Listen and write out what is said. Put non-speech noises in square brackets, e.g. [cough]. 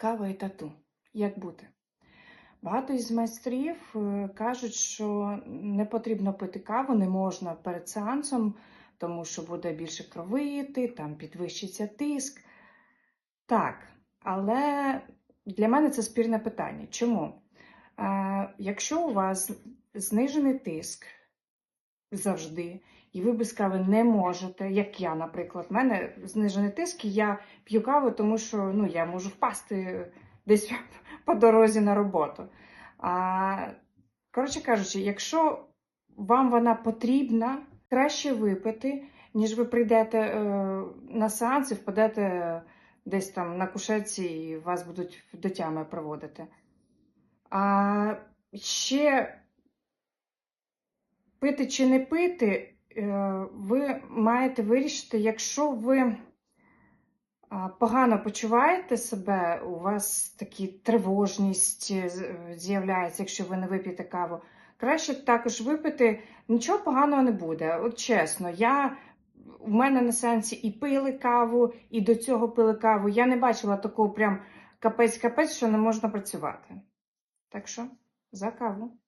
Кава і тату. Як бути? Багато із майстрів е, кажуть, що не потрібно пити каву, не можна перед сеансом, тому що буде більше кровити, там підвищиться тиск. Так, але для мене це спірне питання. Чому? Е, якщо у вас знижений тиск завжди, і ви без кави не можете, як я, наприклад, в мене знижений тиск, і я п'ю каву, тому що ну, я можу впасти десь [laughs] по дорозі на роботу. А, коротше кажучи, якщо вам вона потрібна, краще випити, ніж ви прийдете е, на сеанс і впадете десь там на кушетці і вас будуть до тями проводити. А ще пити чи не пити, е, ви маєте вирішити, якщо ви погано почуваєте себе, у вас такі тривожність е, е, з'являється, якщо ви не вип'єте каву. Краще також випити, нічого поганого не буде. От чесно, я в мене на сеансі і пили каву, і до цього пили каву. Я не бачила такого прям капець-капець, що не можна працювати. Так що за каву.